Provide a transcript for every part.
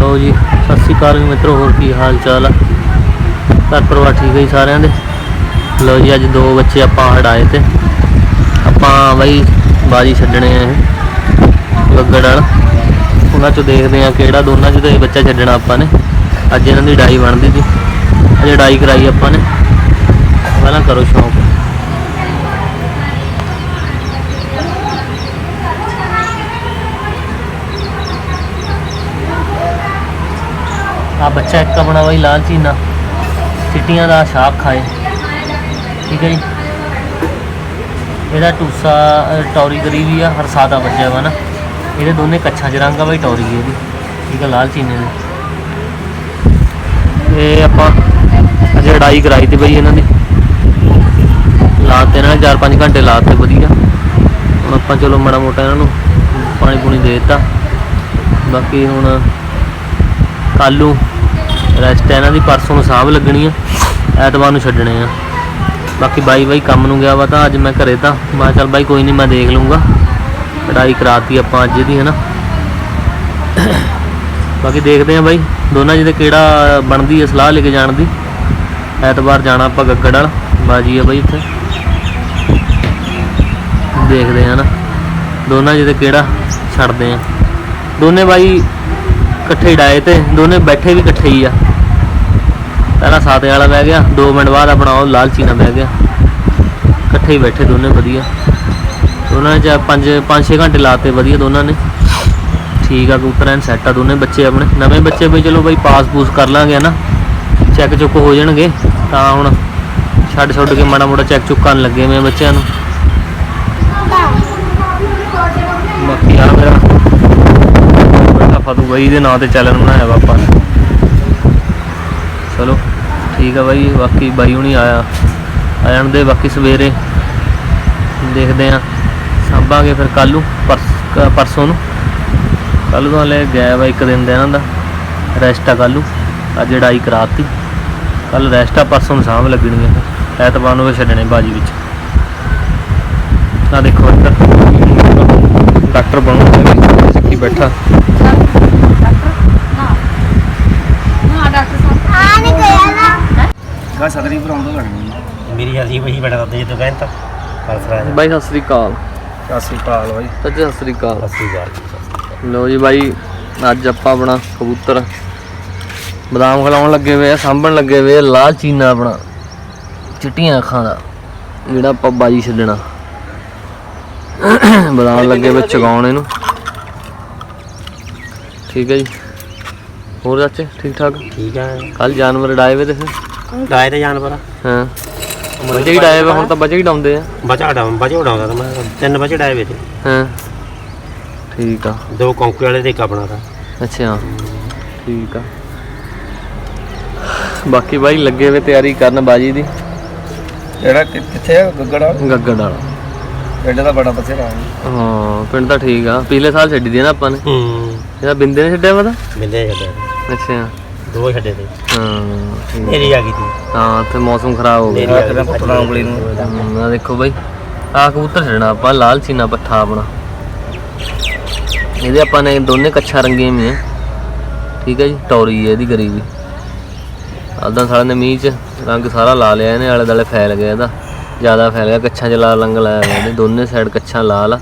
ਲਓ ਜੀ। ਸਤਿ ਸ਼੍ਰੀ ਅਕਾਲ ਜੀ ਮਿੱਤਰੋ, ਹੋਰ ਕੀ ਹਾਲ ਚਾਲ ਆ? ਘਰ ਪਰਿਵਾਰ ਠੀਕ ਹੈ ਜੀ ਸਾਰਿਆਂ ਦੇ? ਲਓ ਜੀ, ਅੱਜ ਦੋ ਬੱਚੇ ਆਪਾਂ ਹਟਾਏ ਤੇ। ਆਪਾਂ ਬਈ ਬਾਜੀ ਛੱਡਣੇ ਆ ਇਹ, ਗੱਗੜ ਵਾਲ। ਉਹਨਾਂ ਚੋਂ ਦੇਖਦੇ ਆ ਕਿਹੜਾ ਦੋਨਾਂ ਚੋਂ ਇਹ ਬੱਚਾ ਛੱਡਣਾ ਆਪਾਂ ਨੇ। ਅੱਜ ਇਹਨਾਂ ਦੀ ਡਾਈ ਬਣਦੀ ਸੀ। ਅੱਜ ਡਾਈ ਕਰਾਈ ਆਪਾਂ ਨੇ। ਪਹਿਲਾਂ ਕਰੋ ਸ਼ੌਂਕ। ਆ ਬੱਚਾ ਇੱਕ ਆਪਣਾ ਬਈ ਲਾਲ ਚੀਨਾ ਚਿੱਟੀਆਂ ਦਾ ਸ਼ਾਖ ਖਾਏ। ਠੀਕ ਹੈ ਜੀ। ਇਹਦਾ ਟੂਸਾ ਅ, ਟੌਰੀ ਕਰੀ ਵੀ ਆ ਹਰਸਾਦਾ ਬੱਚਾ ਵਾ ਨਾ। ਇਹਦੇ ਦੋਨੇ ਕੱਛਾਂ ਚ ਰੰਗ ਆ ਬਈ ਟੌਰੀ ਇਹਦੀ। ਠੀਕ ਆ ਲਾਲ ਚੀਨੇ ਇਹ ਆਪਾਂ ਅਜੇ ਲੜਾਈ ਕਰਾਈ ਤੇ ਬਈ ਇਹਨਾਂ ਦੀ ਲਾਤੇ ਇਹਨਾਂ ਨੇ 4-5 ਘੰਟੇ ਲਾਤੇ ਵਧੀਆ। ਹੁਣ ਆਪਾਂ ਚਲੋ ਮਾੜਾ ਮੋਟਾ ਇਹਨਾਂ ਨੂੰ ਪਾਣੀ ਪੂਣੀ ਦੇ ਦਿੱਤਾ। ਬਾਕੀ ਹੁਣ ਕੱਲੂ ਰੈਸਟ ਇਹਨਾਂ ਦੀ ਪਰਸੋਂ ਨੂੰ ਸਾਂਭ ਲੱਗਣੀ ਆ। ਐਤਵਾਰ ਨੂੰ ਛੱਡਣੇ ਆ। ਬਾਕੀ ਬਾਈ ਬਾਈ ਕੰਮ ਨੂੰ ਗਿਆ ਵਾ ਤਾਂ ਅੱਜ ਮੈਂ ਘਰੇ ਤਾਂ। ਮੈਂ ਚੱਲ ਬਾਈ ਕੋਈ ਨਹੀਂ, ਮੈਂ ਦੇਖ ਲੂੰਗਾ ਕਢਾਈ ਕਰਾਤੀ ਆਪਾਂ ਅੱਜ ਦੀ, ਹਨਾ। ਬਾਕੀ ਦੇਖਦੇ ਆ ਬਾਈ, ਦੋਨਾਂ ਜਿਹਦੇ ਕਿਹੜਾ ਬਣਦੀ ਹੈ ਸਲਾਹ ਲੈ ਕੇ ਜਾਣ ਦੀ। ਐਤਵਾਰ ਜਾਣਾ ਆਪਾਂ ਗੱਗੜ ਵਾਲ। ਬਾਜੀ ਆ ਬਾਈ ਇੱਥੇ। ਦੇਖਦੇ ਆ ਨਾ ਦੋਨਾਂ ਜਿਹਦੇ ਕਿਹੜਾ ਛੱਡਦੇ ਆ। ਦੋਨੇ ਬਾਈ ਇਕੱਠੇ ਹੀ ਡਾਏ ਤੇ ਦੋਨੇ ਬੈਠੇ ਵੀ ਇਕੱਠੇ ਹੀ ਆ। ਪਹਿਲਾਂ ਸਾਤੇ ਵਾਲਾ ਬਹਿ ਗਿਆ 2 ਮਿੰਟ ਬਾਅਦ ਆਪਣਾ ਉਹ ਲਾਲ ਚੀਨਾ ਬਹਿ ਗਿਆ। ਇਕੱਠੇ ਹੀ ਬੈਠੇ ਦੋਨੇ ਵਧੀਆ। ਦੋਨਾਂ ਨੇ 5 5-6 ਘੰਟੇ ਲਾਤੇ ਵਧੀਆ ਦੋਨਾਂ ਨੇ। ਠੀਕ ਆ, ਕਬੂਤਰ ਐਨ ਸੈੱਟ ਆ ਦੋਨੇ ਬੱਚੇ ਆਪਣੇ। ਨਵੇਂ ਬੱਚੇ ਵੀ ਚਲੋ ਬਈ ਪਾਸ ਪੂਸ ਕਰ ਲਾਂਗੇ ਨਾ ਚੈੱਕ ਚੁੱਕ ਹੋ ਜਾਣਗੇ, ਤਾਂ ਹੁਣ ਛੱਡ ਛੱਡ ਕੇ ਮਾੜਾ ਮੋਟਾ ਚੈੱਕ ਚੁੱਕ ਕਰਨ ਲੱਗੇ ਮੈਂ ਬੱਚਿਆਂ ਨੂੰ। ਬਾਕੀ ਆ ਮੇਰਾ ਫਤੂ ਬਾਈ ਦੇ ਨਾਂ ਤੇ ਚੈਨਲ ਬਣਾਇਆ ਵਾ ਆਪਾਂ ਨੇ। ਚਲੋ, ਠੀਕ ਆ ਬਾਈ, ਬਾਕੀ ਬਾਈ ਹੁਣੀ ਆਇਆ। ਆ ਜਾਣ ਦੇ ਬਾਕੀ ਸਵੇਰੇ। ਦੇਖਦੇ ਆ। ਸਾਂਭਾਂਗੇ ਫਿਰ ਕੱਲ ਨੂੰ, ਪਰਸ- ਪਰਸੋਂ ਨੂੰ। ਕੱਲ ਨੂੰ ਹਲੇ ਗਿਆ ਵਾ ਇੱਕ ਦਿਨ ਦਾ ਇਹਨਾਂ ਦਾ। ਰੈਸਟ ਆ ਕੱਲ ਨੂੰ। ਅੱਜ ਲੜਾਈ ਕਰਾਤੀ। ਕੱਲ ਰੈਸਟ ਆ, ਪਰਸੋਂ ਨੂੰ ਸਾਂਭ ਲੱਗਣੀ ਆ। ਐਤਵਾਰ ਨੂੰ ਫਿਰ ਛੱਡਣੇ ਬਾਜੀ ਵਿੱਚ। ਆ ਦੇਖੋ ਇੱਧਰ। ਡਾਕਟਰ ਬਣੂ ਸਿੱਖੀ ਬੈਠਾ। ਗਾ ਸਦਰੀ ਭਰਾਉਂ ਤੋਂ ਲੱਗਣੀ ਮੇਰੀ ਜਲਦੀ ਵਹੀ ਬੜਾ ਦੱਦੇ ਜਦੋਂ ਕਹਿੰਦਾ। ਫਲਸਰਾ ਜਾ। ਬਾਈ ਸਤਿ ਸ੍ਰੀ ਅਕਾਲ। ਸਤਿ ਸ੍ਰੀ ਅਕਾਲ ਬਾਈ। ਸਤਿ ਸ੍ਰੀ ਅਕਾਲ। ਗੱਲ ਲੋ ਜੀ ਬਾਈ ਅੱਜ ਆਪਾਂ ਆਪਣਾ ਕਬੂਤਰ ਬਦਾਮ ਖਲਾਉਣ ਲੱਗੇ ਹੋਏ ਆ ਸਾਂਭਣ ਲੱਗੇ ਹੋਏ ਆ ਲਾਲ ਚੀਨਾ ਆਪਣਾ ਚਿੱਟੀਆਂ ਅੱਖਾਂ ਦਾ ਜਿਹੜਾ ਆਪਾਂ ਬਾਜੀ ਛੱਡਣਾ। ਬਦਾਮ ਲੱਗੇ ਵਿੱਚ ਚਗਾਉਣ ਇਹਨੂੰ। ਠੀਕ ਹੈ ਜੀ। ਹੋਰ ਚਾਚੇ ਠੀਕ ਠਾਕ ਠੀਕ ਹੈ ਕੱਲ ਜਾਨਵਰ ਡਾਏ ਵੇ ਤੇ ਫਿਰ। ਡਾਇ ਤੇ ਜਾਨਵਰ। ਹਾਂ। ਬਚੇ ਹੀ ਡਾਏ ਵੇ ਹੁਣ ਤਾਂ ਬਚੇ ਹੀ ਡਾਉਂਦੇ ਆ। ਬਚਾ ਡਾਉਂ ਬਚਾ ਉਡਾਉਂਦਾ ਤਾਂ ਮੈਂ ਤਿੰਨ ਬਚੇ ਡਾਏ ਵੇ ਤੇ ਹਾਂ। ਠੀਕ ਆ। ਦੋ ਕੌਂਕੇ ਵਾਲੇ ਤੇ ਇੱਕ ਆਪਣਾ ਦਾ। ਅੱਛਾ। ਠੀਕ ਆ। ਬਾਕੀ ਬਾਈ ਲੱਗੇ ਵੇ ਤਿਆਰੀ ਕਰਨ ਬਾਜੀ ਦੀ। ਜਿਹੜਾ ਕਿ- ਕਿੱਥੇ ਆ? ਗੱਗੜਾ ਗੱਗੜ ਵਾਲਾ। ਪਿੰਡ ਦਾ ਬੜਾ ਬਥੇਰਾ ਹਾਂ। ਪਿੰਡ ਤਾਂ ਠੀਕ ਆ। ਪਿਛਲੇ ਸਾਲ ਛੱਡੀ ਦੀ ਨਾ ਆਪਾਂ ਨੇ। ਹੂੰ। ਇਹਦਾ ਬਿੰਦੇ ਨੇ ਛੱਡਿਆ ਵਾ ਤਾਂ? ਛੱਡੇ ਅੱਛਾ। ਦੋ ਛੱਡੇ ਤੇ। ਹਾਂ ਠੀਕ। ਆ। ਮੇਰੀ ਆ ਗਈ ਤੀ ਹਾਂ ਤੇ ਮੌਸਮ ਖਰਾਬ ਹੋ ਮੇਰੀ ਗਿਆ ਆ ਗਈ ਪੁੱਤਰਾਂ ਉਂਗਲੀ ਨੂੰ। ਹਮ, ਆਹ ਦੇਖੋ ਬਾਈ ਆ ਕਬੂਤਰ ਛੱਡਣਾ ਆਪਾਂ ਲਾਲ ਚੀਨਾ ਪੱਠਾ ਆਪਣਾ। ਇਹਦੇ ਆਪਾਂ ਨੇ ਦੋਨੇ ਕੱਛਾ ਰੰਗੇ ਵੀ ਆ ਠੀਕ ਹੈ ਜੀ ਟੌਰੀ ਹੈ ਇਹਦੀ ਗਰੀਬੀ ਆਦਾਂ ਸਾਲੇ ਨੇ ਮੀਂਹ ਚ ਰੰਗ ਸਾਰਾ ਲਾ ਲਿਆ ਇਹਨੇ ਆਲੇ ਦਾਲੇ ਫੈਲ ਗਿਆ ਇਹਦਾ। ਜ਼ਿਆਦਾ ਫੈਲ ਗਿਆ ਕੱਛਾਂ 'ਚ ਲਾਲ ਰੰਗ ਲਾਇਆ ਹੋਇਆ ਇਹਦੇ। ਦੋਨੇ ਸਾਈਡ ਕੱਛਾਂ ਲਾਲ ਆ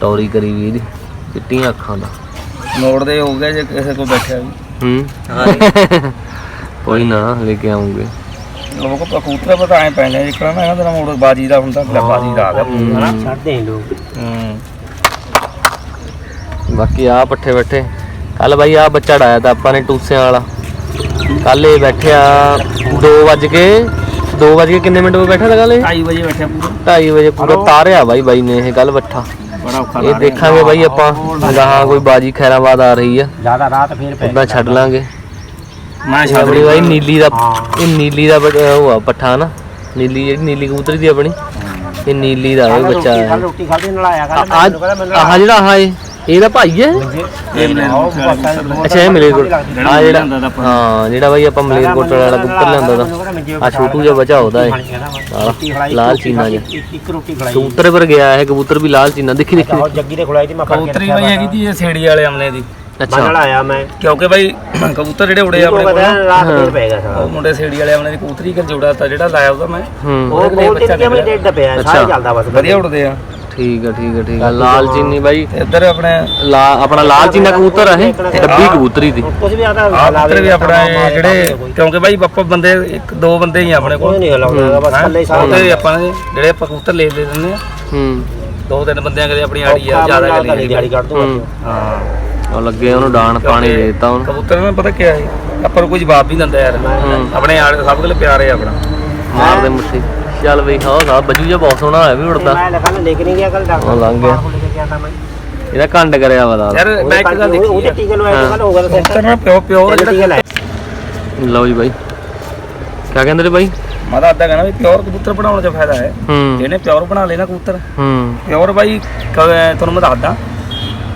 ਟੌਰੀ ਕਰੀ ਵੀ ਇਹਦੀ। ਚਿੱਟੀਆਂ ਅੱਖਾਂ ਦਾ। ਮੋੜਦੇ ਹੋ ਗਏ ਜੇ ਕਿਸੇ ਕੋਲ ਬੈਠਿਆ ਵੀ। ਹੂੰ। ਕੋਈ ਨਾ ਲੈ ਕੇ ਆਉਂਗੇ। ਲੋਕ ਕਬੂਤਰ ਪਤਾ ਐ ਪੈਣੇ ਜਿਕਣਾ ਨਾ ਇਹਨਾਂ ਦਾ ਮੋੜ ਬਾਜੀ ਦਾ ਹੁੰਦਾ ਲੈ ਬਾਜੀ ਦਾ ਆ ਗਿਆ। ਹਨਾ? ਛੱਡਦੇ ਹੀ ਲੋਕ। ਹੂੰ। ਬਾਕੀ ਆ ਪੱਠੇ ਬੈਠੇ। ਕੱਲ ਬਾਈ ਆ ਬੱਚਾ ਡਾਇਆ ਤਾਂ ਆਪਾਂ ਨੇ ਟੂਸਿਆਂ ਵਾਲਾ। ਕੱਲ ਇਹ ਬੈਠਿਆ 2 ਵਜ ਕੇ 2 ਵਜ ਕੇ ਕਿੰਨੇ ਮਿੰਟ 'ਤੇ ਬੈਠਾ ਤਾਂ ਕੱਲ ਇਹ? 2:30 ਵਜੇ ਬੈਠਿਆ ਪੂਰਾ। 2:30 ਵਜੇ ਪੂਰਾ। ਤਾਰਿਆ ਬਾਈ ਬਾਈ ਨੇ ਇਹ ਕੱਲ ਬੱਠਾ। ਬੜਾ ਔਖਾ ਇਹ ਦੇਖਾਂਗੇ ਬਾਈ ਆਪਾਂ। ਗਾਹਾਂ ਕੋਈ ਬਾਜੀ ਖੈਰਾਬਾਦ ਆ ਰਹੀ ਆ। ਜ਼ਿਆਦਾ ਰਾਤ ਫੇਰ ਪੈ ਉਦਾਂ ਛੱਡ ਲਾਂਗੇ। ਮੈਂ ਇਹ ਆਪਣੀ ਬਾਈ ਨੀਲੀ ਦਾ। ਇਹ ਨੀਲੀ ਦਾ ਬੱਚ- ਉਹ ਆ ਪੱਠਾ ਨਾ। ਨੀਲੀ ਜਿਹੜੀ ਨੀਲੀ ਕਬੂਤਰੀ ਦੀ ਆਪਣੀ। ਇਹ ਨੀਲੀ ਦਾ ਬੱਚਾ ਹੈ। ਕੱਲ ਰੋਟੀ ਖਾਦੇ ਨਾਲ ਆਇਆ ਕਰ ਆ ਆਹ ਜਿਹੜਾ ਆਹ ਇਹ। ਇਹਦਾ ਭਾਈ ਹੈ। ਅੱਛਾ ਇਹ ਮਲੇਰਕੋਟ ਆ ਜਿਹੜਾ। ਹਾਂ ਜਿਹੜਾ ਬਾਈ ਆਪਾਂ ਮਲੇਰਕੋਟ ਵਾਲਾ ਕਬੂਤਰ ਲਿਆਂਦਾ ਦਾ ਆ ਛੋਟੂ ਜਿਹਾ ਬੱਚਾ ਉਹਦਾ ਆਹ, ਲਾਲ ਚੀਨਾ ਜਿਹਾ। ਇੱਕ ਰੋਟੀ ਖਲਾਈ ਕਬੂਤਰ ਪਰ ਗਿਆ ਇਹ ਕਬੂਤਰ ਵੀ ਲਾਲ ਚੀਨਾ। ਦੇਖੀ ਦੇਖੀ। ਜੱਗੀ ਦੇ ਖੁਲਾਈ ਦੀ ਮੈਂ ਕਬੂਤਰੀ ਬਈ ਹੈਗੀ ਤੀ। ਇਹ ਸੇੜੀ ਵਾਲੇ ਅਮਲੇ ਦੀ। ਅੱਛਾ। ਆਇਆ ਮੈਂ। ਕਿਉਂਕਿ ਬਾਈ ਕਬੂਤਰ ਜਿਹੜੇ ਉੜੇ ਆਪਣੇ ਪਤਾ ਕੋਲ ਰਾਤ ਫੇਰ ਪੈ ਗਿਆ ਸਾਰਾ ਉਹ ਮੁੰਡੇ ਸੇੜੀ ਵਾਲੇ ਆਪਣੇ ਦੀ ਕਬੂਤਰੀ ਕਰ ਜੋੜਾ ਤਾਂ ਜਿਹੜਾ ਲਾਇਆ ਉਹਦਾ ਮੈਂ। ਹੂੰ। ਉਹ ਬਹੁਤ ਬੱਚਾ ਦਿਨ ਕਿਵੇਂ ਡੇਢ ਪਿਆ ਅੱਛਾ। ਸਾਰਾ ਚੱਲਦਾ ਬਸ ਵਧੀਆ ਉੜਦੇ ਆ। ਠੀਕ ਆ ਠੀਕ ਆ ਠੀਕ ਆ। ਲਾਲ ਚੀਨੀ ਬਾਈ। ਇੱਧਰ ਆਪਣੇ ਲਾ ਆਪਣਾ ਲਾਲ ਚੀਨਾ ਕਬੂਤਰ ਆ ਇਹ ਡੱਬੀ ਕਬੂਤਰੀ ਦੀ। ਕੁਝ ਵੀ ਆਦਾ ਕਬੂਤਰ ਵੀ ਆਪਣਾ ਇਹ ਜਿਹੜੇ ਕਿਉਂਕਿ ਬਾਈ ਆਪਾਂ ਬੰਦੇ ਇੱਕ ਦੋ ਬੰਦੇ ਹੀ ਆ ਆਪਣੇ ਕੋਲ। ਨਹੀਂ ਹਲਾਉਂਦਾ ਬਸ ਹੈਂ? ਥੱਲੇ ਸਾਰਾ ਆਪਾਂ ਜਿਹੜੇ ਆਪਾਂ ਕਬੂਤਰ ਲੈ ਲੈ ਦਿੰਦੇ ਆ। ਹੂੰ। ਦੋ ਤਿੰਨ ਬੰਦਿਆਂ ਕਦੇ ਆਪਣੀ ਆੜੀ ਆ ਜ਼ਿਆਦਾ ਨਹੀਂ ਦਿਹਾੜੀ ਕੱਢ ਦੂੰਗਾ ਹੂੰ। ਹਾਂ। ਉਹ ਲੱਗੇ ਉਹਨੂੰ ਡਾਣ ਪਾਣੀ ਦੇ ਦਿੱਤਾ ਉਹਨੂੰ। ਕਬੂਤਰ ਨੂੰ ਪਤਾ ਕੀ ਹੈ ਆਪਾਂ ਨੂੰ ਕੋਈ ਜਵਾਬ ਵੀ ਨਹੀਂ ਦਿੰਦਾ ਯਾਰ। ਹੂੰ। ਆਪਣੇ ਆਲੇ ਸਭ ਕੋਲ ਪਿਆਰ ਹੈ ਆਪਣਾ। ਮਾਰ ਦੇ ਮੁੱਠੀ। ਚੱਲ ਬਈ ਹਾਂ ਸਾਹਿਬ ਬੱਜੂ ਜਿਹਾ ਬਹੁਤ ਸੋਹਣਾ ਹੋਇਆ ਵੀ ਉੜਦਾ ਮੈਂ ਲਿਖਾ ਲੈ ਕੇ ਨਹੀਂ ਗਿਆ ਕੱਲ ਡਾਕਟਰ ਉਹ ਲੰਘ ਗਿਆ। ਲੈ ਕੇ ਗਿਆ ਤਾਂ ਮੈਂ। ਇਹਦਾ ਕੰਡ ਕਰਿਆ ਵਾ ਦਾ ਯਾਰ ਮੈਂ ਇੱਕ ਗੱਲ ਦੇਖੀ ਉਹਦੇ ਆ। ਟੀਕੇ ਲਵਾਇਆ ਕੱਲ ਹੋ। ਗਿਆ ਤਾਂ ਕਬੂਤਰ ਨਾਲ ਪਿਓ ਪਿਓਰ ਟੀਕੇ ਜਿਹੜਾ ਲਾਇਆ ਲਓ ਜੀ ਬਾਈ। ਕਿਆ ਕਹਿੰਦੇ ਨੇ ਬਾਈ? ਮੈਂ ਤਾਂ ਅੱਧਾ ਕਹਿਣਾ ਵੀ ਪਿਓਰ ਕਬੂਤਰ ਬਣਾਉਣ 'ਚ ਫਾਇਦਾ ਹੈ। ਹੂੰ। ਜਿਹਨੇ ਪਿਓਰ ਬਣਾ ਲੈਣਾ ਕਬੂਤਰ। ਹੂੰ। ਪਿਓਰ ਬਾਈ ਕ- ਤੁਹਾਨੂੰ ਮੈਂ ਦੱਸਦਾ।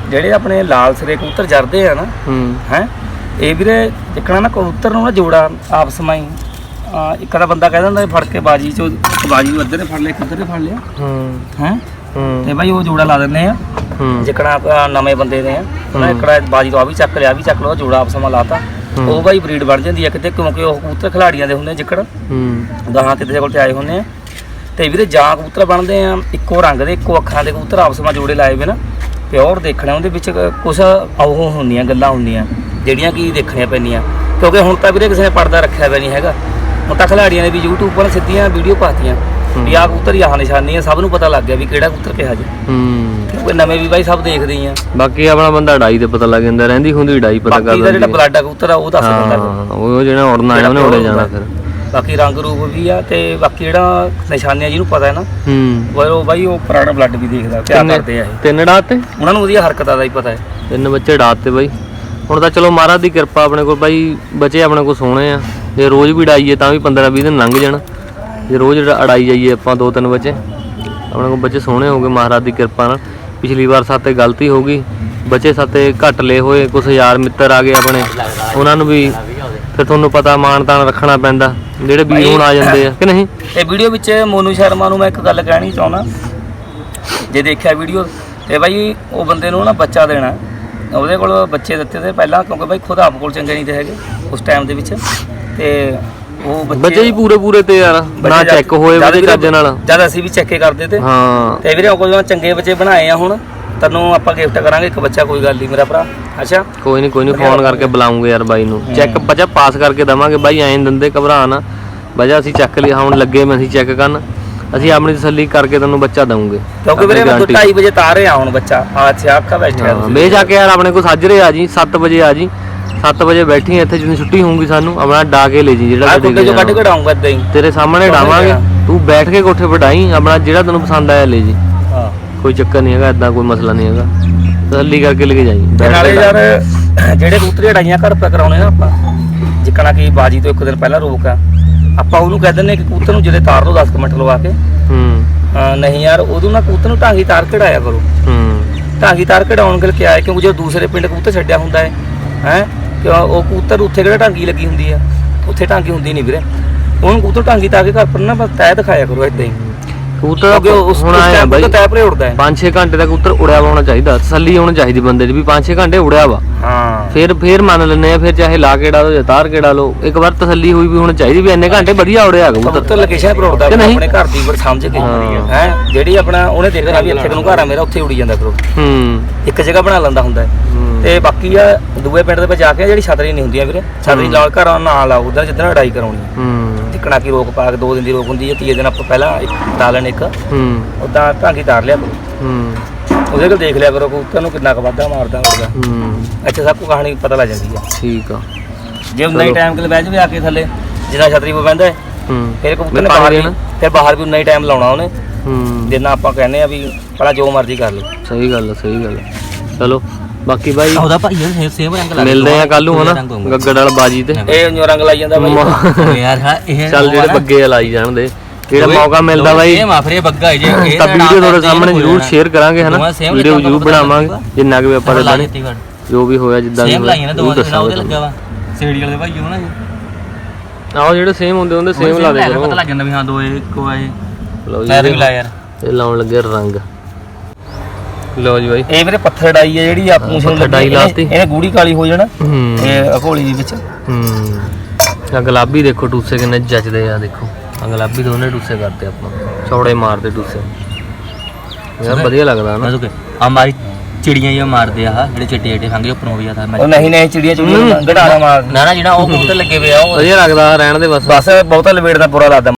ਜਿਹੜੇ ਆਪਣੇ ਲਾਲ ਸਿਰੇ ਕਬੂਤਰ ਜਰਦੇ ਆ ਨਾ ਹੂੰ। ਹੈ ਇਹ ਵੀਰੇ ਦੇਖਣਾ ਨਾ ਕਬੂਤਰ ਨੂੰ ਨਾ ਜੋੜਾ ਆਪਸ ਹੀ ਆ, ਇੱਕ ਦਾ ਬੰਦਾ ਕਹਿ ਦਿੰਦਾ ਫੜ ਕੇ ਬਾਜੀ ਚੋਂ ਬਾਜੀ ਨੂੰ ਇੱਧਰ ਨੇ ਫੜ ਲਿਆ ਇੱਕ ਨੇ ਫੜ ਲਿਆ। ਹੂੰ। ਹੈ? ਹੂੰ। ਤੇ ਬਾਈ ਉਹ ਜੋੜਾ ਲਾ ਦਿੰਦੇ ਆ। ਹੂੰ। ਜਿਕਣਾ ਆਪਾਂ ਨਵੇਂ ਬੰਦੇ ਨੇ ਆ। ਉਹਨਾਂ। ਇਕੜਾ ਬਾਜੀ ਤੋਂ ਆ ਵੀ ਚੱਕ ਲਿਆ ਵੀ ਚੱਕ ਲਓ ਜੋੜਾ ਆਪਸ ਵਿੱਚ ਲਾਤਾ। ਉਹ ਬਾਈ ਬਰੀਡ ਬਣ ਜਾਂਦੀ ਆ ਕਿਤੇ ਕਿਉਂਕਿ ਉਹ ਕਬੂਤਰ ਖਿਲਾੜੀਆਂ ਦੇ ਹੁੰਦੇ ਜਿਕੜ ਹੂੰ। ਗਾਹਾਂ ਕਿਤੇ ਕੋਲ ਤੇ ਆਏ ਹੁੰਦੇ ਆ। ਤੇ ਵੀਰੇ ਜਾਂ ਕਬੂਤਰ ਬਣਦੇ ਆ ਇੱਕੋ ਰੰਗ ਦੇ ਇੱਕੋ ਅੱਖਾਂ ਦੇ ਕਬੂਤਰ ਆਪਸ ਵਿੱਚ ਜੋੜੇ ਲਾਏ ਵੇ ਨਾ। ਪਿਓਰ ਦੇਖਣੇ ਉਹਦੇ ਵਿੱਚ ਕੁਝ ਉਹ ਹੁੰਦੀਆਂ ਗੱਲਾਂ ਹੁੰਦੀਆਂ ਜਿਹੜੀਆਂ ਕੀ ਦੇਖਣੀਆਂ ਪੈਂਦੀਆਂ। ਕਿਉਂਕਿ ਹੁਣ ਤਾਂ ਵੀਰੇ ਕਿਸੇ ਨੇ ਪਰਦਾ ਰੱਖਿਆ ਹੋਇਆ ਨਹੀਂ ਹੈਗਾ। ਤਾਂ ਖਿਲਾੜੀਆਂ ਨੇ ਵੀ YouTube 'ਤੇ ਸਿੱਧੀਆਂ ਵੀਡੀਓ ਪਾਤੀਆਂ। ਵੀ ਆਹ ਕਬੂਤਰ ਆਹ ਨਿਸ਼ਾਨੀ ਆ ਸਭ ਨੂੰ ਪਤਾ ਲੱਗ ਗਿਆ ਵੀ ਕਿਹੜਾ ਕਬੂਤਰ ਕਿਹਾ ਜੀ ਹੂੰ। ਕਿਉਂਕਿ ਨਵੇਂ ਵੀ ਬਾਈ ਸਭ ਦੇਖਦੇ ਹੀ ਆ। ਬਾਕੀ ਆਪਣਾ ਬੰਦਾ ਡਾਈ ਤੇ ਪਤਾ ਲੱਗ ਜਾਂਦਾ ਰਹਿੰਦੀ ਹੁੰਦੀ ਡਾਈ ਪਤਾ ਕਰ ਬਾਕੀ ਦਾ ਜਿਹੜਾ ਬਲੱਡ ਕਬੂਤਰ ਆ ਉਹ ਦੱਸ ਦਿੰਦਾ। ਹਾਂ ਉਹ ਜਿਹੜਾ ਉੜਨ ਆਇਆ ਉਹਨੇ ਉੜੇ ਜਾਣਾ ਫਿਰ। ਬਾਕੀ ਰੰਗ ਰੂਪ ਵੀ ਆ ਤੇ ਬਾਕੀ ਜਿਹੜਾ ਨਿਸ਼ਾਨੀਆਂ ਜਿਹਨੂੰ ਪਤਾ ਹੈ ਨਾ ਹੂੰ। ਉਹ ਬਾਈ ਉਹ ਪੁਰਾਣਾ ਬਲੱਡ ਵੀ ਦੇਖਦਾ ਕਿਆ ਕਰਦੇ ਆ ਇਹ। ਤਿੰਨ ਡਾਤ ਤੇ? ਉਹਨਾਂ ਨੂੰ ਉਹਦੀਆਂ ਹਰਕਤਾਂ ਦਾ ਹੀ ਪਤਾ ਹੈ। ਤਿੰਨ ਬੱਚੇ ਡਾਤ ਤੇ ਬਾਈ। ਹੁਣ ਤਾਂ ਚਲੋ ਮਹਾਰਾਜ ਦੀ ਕਿਰਪਾ ਆਪਣੇ ਕੋਲ ਬਾਈ ਬੱਚੇ ਆਪਣੇ ਕੋਲ ਸੋਹਣੇ ਆ। ਜੇ ਰੋਜ਼ ਵੀ ਉਡਾਈਏ ਤਾਂ ਵੀ 15 20 ਦਿਨ ਲੰਘ ਜਾਣ। ਜੇ ਰੋਜ਼ ਡ- ਅੜਾਈ ਜਾਈਏ ਆਪਾਂ ਦੋ ਤਿੰਨ ਬੱਚੇ। ਆਪਣੇ ਕੋਲ ਬੱਚੇ ਸੋਹਣੇ ਹੋ ਗਏ ਮਹਾਰਾਜ ਦੀ ਕਿਰਪਾ ਨਾਲ। ਪਿਛਲੀ ਵਾਰ ਸਾਤੇ ਗਲਤੀ ਹੋ ਗਈ। ਬੱਚੇ ਸਾਤੇ ਘੱਟ ਲਏ ਹੋਏ ਕੁਝ ਯਾਰ ਮਿੱਤਰ ਆ ਗਏ ਆਪਣੇ। ਉਹਨਾਂ ਨੂੰ ਵੀ ਫਿਰ ਤੁਹਾਨੂੰ ਪਤਾ ਮਾਣ ਤਾਣ ਰੱਖਣਾ ਪੈਂਦਾ। ਜਿਹੜੇ ਵੀਰ ਹੁਣ ਆ ਜਾਂਦੇ ਆ, ਕਿ ਨਹੀਂ? ਤੇ ਵੀਡੀਓ ਵਿੱਚ ਮੋਨੂ ਸ਼ਰਮਾ ਨੂੰ ਮੈਂ ਇੱਕ ਗੱਲ ਕਹਿਣੀ ਚਾਹੁੰਦਾ। ਜੇ ਦੇਖਿਆ ਵੀਡੀਓ, ਤੇ ਬਾਈ ਉਹ ਬੰਦੇ ਨੂੰ ਨਾ ਬੱਚਾ ਦੇਣਾ। ਉਹਦੇ ਕੋਲ ਬੱਚੇ ਦਿੱਤੇ ਤੇ ਪਹਿਲਾਂ, ਕਿਉਂਕਿ ਬਾਈ ਖੁਦ ਆਪ ਕੋਲ ਚੰਗੇ ਨਹੀਂ ਤੇ ਹੈਗੇ ਉਸ ਟਾਈਮ ਦੇ ਵਿੱਚ। ਤੇ ਉਹ ਬੱਚੇ ਹੀ ਪੂਰੇ ਪੂਰੇ ਤੇ ਯਾਰ ਨਾ ਬੱਚੇ ਚੈੱਕ ਹੋਏ ਜਦ ਵੀਰੇ- ਚੱਜ ਨਾਲ। ਜਦ ਅਸੀਂ ਵੀ ਚੈੱਕੇ ਕਰਦੇ ਤੇ। ਹਾਂ। ਤੇ ਵੀਰੇ ਕੋਈ ਚੰਗੇ ਬੱਚੇ ਬਣਾਏ ਆ ਹੁਣ ਤੈਨੂੰ ਆਪਾਂ ਗਿਫਟ ਕਰਾਂਗੇ ਇੱਕ ਬੱਚਾ ਕੋਈ ਗੱਲ ਨਹੀਂ ਮੇਰਾ ਭਰਾ। ਅੱਛਾ? ਕੋਈ ਨਹੀਂ ਕੋਈ ਨਹੀਂ ਫੋਨ ਕਰਕੇ ਬੁਲਾਉਂਗੇ ਯਾਰ ਬਾਈ ਨੂੰ। ਚੈੱਕ ਬੱਚਾ ਪਾਸ ਕਰਕੇ ਦਵਾਂਗੇ ਬਾਈ ਐਂ ਦਿੰਦੇ ਘਬਰਾ ਨਾ। ਵਜਾ ਅਸੀਂ ਚੱਕ ਲਿਆ ਹੁਣ ਲੱਗੇ ਮੈਂ ਅਸੀਂ ਚੈੱਕ ਕਰਨ। ਅਸੀਂ ਆਪਣੀ ਤਸੱਲੀ ਕਰਕੇ ਤੈਨੂੰ ਬੱਚਾ ਦਵਾਂਗੇ। ਕਿਉਂਕਿ ਵੀਰੇ ਮੈਂ 2:30 ਵਜੇ ਤਾਰੇ ਆ ਹੁਣ ਬੱਚਾ। ਆ ਅੱਛਾ ਆਖਾ ਬੈਠਿਆ ਤੁਸੀਂ। ਬੇਸ਼ੱਕ ਯਾਰ ਆਪਣੇ ਕੋਲ ਸਾਜਰੇ ਆ ਜੀ 7 ਵਜੇ ਆ ਜੀ। 7 ਵਜੇ ਬੈਠੀ ਇੱਥੇ ਜਦੋਂ ਛੁੱਟੀ ਹੋਊਗੀ ਸਾਨੂੰ ਆਪਣਾ ਡਾ ਕੇ ਲੈ ਜੀ ਜਿਹੜਾ ਆ ਗੱਡੀ ਕੁੱਤੇ ਜੋ ਕੱਢ ਜਾਣਾ। ਕੇ ਡਾਉਂਗਾ ਇਦਾਂ ਹੀ। ਤੇਰੇ ਸਾਹਮਣੇ ਸਾਹਮਣੇ ਡਾਵਾਂਗੇ। ਜਾਣਾ। ਤੂੰ ਬੈਠ ਕੇ ਕੋਠੇ ਪੜਾਈ ਆਪਣਾ ਜਿਹੜਾ ਤੈਨੂੰ ਪਸੰਦ ਆਇਆ ਲੈ ਜੀ। ਹਾਂ। ਕੋਈ ਚੱਕਰ ਨਹੀਂ ਹੈਗਾ ਇਦਾਂ ਕੋਈ ਮਸਲਾ ਨਹੀਂ ਹੈਗਾ। ਤਸੱਲੀ ਕਰਕੇ ਲੈ ਕੇ ਜਾਈ। ਤੇ ਨਾਲੇ ਯਾਰ ਜਿਹੜੇ ਕਬੂਤਰੀ ਅੜਾਈਆਂ ਘਰ ਪਾ ਕਰਾਉਣੇ ਨਾ ਆਪਾਂ ਜਿੱਕਣਾ ਕਿ ਬਾਜੀ ਤੋਂ ਇੱਕ ਦਿਨ ਪਹਿਲਾਂ ਰੋਕ ਆ। ਆਪਾਂ ਉਹਨੂੰ ਕਹਿ ਦਿੰਦੇ ਕਿ ਕਬੂਤਰ ਨੂੰ ਜਿਹੜੇ ਤਾਰ ਦੋ 10 ਮਿੰਟ ਲਵਾ ਕੇ। ਹੂੰ। ਹਾਂ, ਨਹੀਂ ਯਾਰ ਉਦੋਂ ਨਾ ਕਬੂਤਰ ਨੂੰ ਢਾਂਗੀ ਤਾਰ ਕਢਾਇਆ ਕਰੋ। ਹੂੰ। ਢਾਂਗੀ ਤਾਰ ਕਢਾਉਣ ਗੱਲ ਕਿਆ ਹੈ ਕਿਉਂਕਿ ਜਦੋਂ ਦੂਸਰੇ ਪਿੰਡ ਕਬੂਤਰ ਛੱਡਿਆ ਹੁੰਦਾ ਹੈ ਹੈ? ਕਿਉਂ ਉਹ ਕਬੂਤਰ ਉੱਥੇ ਕਿਹੜਾ ਢਾਂਗੀ ਲੱਗੀ ਹੁੰਦੀ ਆ? ਉੱਥੇ ਢਾਂਗੀ ਹੁੰਦੀ ਨਹੀਂ ਵੀਰੇ। ਉਹਨੂੰ ਕਬੂਤਰ ਢਾਂਗੀ ਤਾਂ ਕੇ ਘਰ ਪਰ ਨਾ ਬਸ ਤੈ ਦਿਖਾਇਆ ਕਰੋ ਇਦਾਂ ਹੀ। ਕਬੂਤਰ ਉਸ ਹੁਣ ਆਇਆ ਟਾਈਮ ਬਾਈ ਤੇ ਤੈ ਪਰੇ ਉੜਦਾ ਹੈ। 5-6 ਘੰਟੇ ਦਾ ਕਬੂਤਰ ਉੜਿਆ ਹੋਣਾ ਚਾਹੀਦਾ। ਤਸੱਲੀ ਹੋਣੀ ਚਾਹੀਦੀ ਬੰਦੇ ਦੀ ਵੀ 5-6 ਘੰਟੇ ਉੜਿਆ ਵਾ। ਹਾਂ। ਫਿਰ ਫਿਰ ਮੰਨ ਲੈਂਦੇ ਆ ਫਿਰ ਚਾਹੇ ਲਾ ਕੇ ਡਾਲੋ ਜਾਂ ਤਾਰ ਕੇ ਡਾਲੋ ਇੱਕ ਵਾਰ ਤਸੱਲੀ ਹੋਈ ਵੀ ਹੋਣੀ ਚਾਹੀਦੀ ਵੀ ਇੰਨੇ ਘੰਟੇ ਵਧੀਆ ਉੜਿਆ ਕਬੂਤਰ। ਕਬੂਤਰ ਲੋਕੇਸ਼ਨ ਪਰ ਉੜਦਾ ਕਿ? ਆਪਣੇ ਘਰ ਦੀ ਬੜ ਸਮਝ ਕੇ। ਹਾਂ। ਜਿਹੜੀ ਆਪਣਾ ਉਹਨੇ ਦੇਖਣਾ ਵੀ ਇੱਥੇ ਨੂੰ ਘਰ ਆ ਮੇਰਾ ਉੱਥੇ ਉੜੀ ਜਾਂਦਾ ਕਰੋ। ਹੂੰ। ਇੱਕ ਜਗ੍ਹਾ ਬਣਾ ਲੈਂਦਾ ਹੁੰਦਾ। ਤੇ ਬਾਕੀ ਆ ਦੂਏ ਪਿੰਡ ਦੇ ਵਿੱਚ ਜਾ ਕੇ ਜਿਹੜੀ ਛਤਰੀ ਨਹੀਂ ਹੁੰਦੀਆਂ ਵੀਰੇ। ਛਤਰੀ ਨਾਲ ਘਰਾਂ ਨਾਲ ਲਾਓ ਉਧਰ ਜਿੱਦਾਂ ਅੜਾਈ ਕਰਾਉਣੀ ਹੈ। ਟਿਕਣਾ ਕੀ ਰੋਕ ਪਾ ਕੇ ਦੋ ਦਿਨ ਦੀ ਰੋਕ ਹੁੰਦੀ ਹੈ ਤੀਏ ਦਿਨ ਆਪਾਂ ਪਹਿਲਾਂ ਇੱਕ ਲਾ ਲੈਣ ਇੱਕ ਹੂੰ। ਉਦਾਂ ਢਾਂਗੀ ਤਾਰ ਲਿਆ ਕਰੋ। ਹੂੰ। ਉਹਦੇ ਕੋਲ ਦੇਖ ਲਿਆ ਕਰੋ ਕਬੂਤਰ ਨੂੰ ਕਿੰਨਾ ਕੁ ਵਾਧਾ ਮਾਰਦਾ ਹੋਊਗਾ। ਹੂੰ। ਅੱਛਾ ਸਭ ਕੁ ਕਹਾਣੀ ਪਤਾ ਲੱਗ ਜਾਂਦੀ ਹੈ ਠੀਕ ਆ। ਜੇ ਉਨਾ ਹੀ। ਟਾਈਮ ਕੋਲ ਬਹਿ ਜਾਵੇ ਆ ਕੇ ਥੱਲੇ ਜਿੰਨਾ ਛਤਰੀ 'ਤੇ ਬਹਿੰਦਾ ਹੈ ਹੂੰ। ਫਿਰ ਕਬੂਤਰ ਨੇ ਬਾਹਰ ਵੀ? ਫਿਰ ਬਾਹਰ ਵੀ ਉਨਾ ਹੀ ਟਾਈਮ ਲਾਉਣਾ ਉਹਨੇ। ਹੂੰ। ਜਿੰਨਾ ਆਪਾਂ ਕਹਿੰਦੇ ਆ ਵੀ ਪਹਿਲਾਂ ਜੋ ਮਰਜ਼ੀ ਕਰ ਲਓ। ਸਹੀ ਗੱਲ ਆ ਸਹੀ ਗੱਲ ਆ। ਚਲੋ। ਬਾਕੀ ਬਾਈ ਉਹਦਾ ਭਾਈ ਇਹ ਸੇਮ ਰੰਗ ਲੱਗ ਮਿਲਦੇ ਆ ਕੱਲ ਨੂੰ ਹਨਾ? ਗੱਗੜ ਵਾਲ ਬਾਜੀ ਤੇ। ਇਹ ਜੋ ਰੰਗ ਲਾਈ ਜਾਂਦਾ ਬਾਈ। ਯਾਰ ਹਾਂ ਇਹ ਚੱਲ ਜਿਹੜੇ ਬੱਗੇ ਲਾਈ ਜਾਣਦੇ ਜਿਹੜਾ ਮੌਕਾ ਮਿਲਦਾ ਬਾਈ ਇਹ ਮਾਫਰੇ ਬੱਗਾ ਹੈ ਜੇ। ਇਹ ਤਾਂ ਵੀਡੀਓ ਤੁਹਾਡੇ ਸਾਹਮਣੇ ਜ਼ਰੂਰ ਸ਼ੇਅਰ ਕਰਾਂਗੇ ਹਨਾ? ਵੀਡੀਓ ਜ਼ਰੂਰ ਬਣਾਵਾਂਗੇ। ਜਿੰਨਾ ਕਿ ਆਪਾਂ ਦੇ ਜੋ ਵੀ ਹੋਇਆ ਜਿੱਦਾਂ ਵੀ ਸੇਮ ਲਾਈਆਂ ਨੇ ਦੇ ਉਹਦੇ ਲੱਗਾ ਵਾ। ਸੀੜੀ ਵਾਲੇ ਭਾਈ ਹੋਣਾ ਜੀ ਆਹੋ ਜਿਹੜੇ ਸੇਮ ਹੁੰਦੇ ਹੁੰਦੇ ਸੇਮ ਲਾ ਦੇ ਪਤਾ ਲੱਗ ਜਾਂਦਾ ਵੀ ਹਾਂ ਦੋ ਇੱਕੋ ਇਹ ਲਓ ਜੀ ਪੈਰ ਵੀ ਲਾ ਯਾਰ। ਇਹ ਲਾਉਣ ਲੱਗੇ ਰੰਗ। ਲਓ ਜੀ ਬਾਈ। ਇਹ ਵੀਰੇ ਪੱਥਰ ਡਾਈ ਹੈ ਜਿਹੜੀ ਆਪੂ ਨੂੰ ਪੱਥਰ ਡਾਈ ਲਾਤੀ। ਇਹਨੇ ਗੂੜੀ ਕਾਲੀ ਹੋ ਜਾਣਾ ਹੂੰ। ਇਹ ਅਘੋਲੀ ਦੇ ਵਿੱਚ। ਹੂੰ। ਆ ਗੁਲਾਬੀ ਦੇਖੋ ਟੂਸੇ ਕਿੰਨੇ ਜੱਜਦੇ ਆ ਦੇਖੋ। ਆ ਗੁਲਾਬੀ ਦੋਨੇ ਟੂਸੇ ਕਰਦੇ ਆਪਾਂ। ਚੌੜੇ ਮਾਰਦੇ ਟੂਸੇ। ਯਾਰ ਵਧੀਆ ਲੱਗਦਾ ਨਾ। ਆ ਮਾਰੀ ਚਿੜੀਆਂ ਜਿਹਾ ਮਾਰਦੇ ਆ ਆਹ, ਜਿਹੜੇ ਚਿੱਟੇ ਚਿੱਟੇ ਫੰਗੇ ਉੱਪਰੋਂ ਵੀ ਆਦਾ ਉਹ ਨਹੀਂ ਨਹੀਂ ਚਿੜੀਆਂ ਚੁੜੀਆਂ ਗੜਾਣਾ ਮਾਰ। ਨਾ ਨਾ ਜਿਹੜਾ ਉਹ ਕਬੂਤਰ ਲੱਗੇ ਹੋਏ ਆ ਉਹ ਵਧੀਆ ਲੱਗਦਾ ਰਹਿਣ ਦੇ ਬਸ। ਬਸ ਬਹੁਤਾ ਲਵੇੜ ਦਾ ਬੁਰਾ ਲੱਗਦਾ।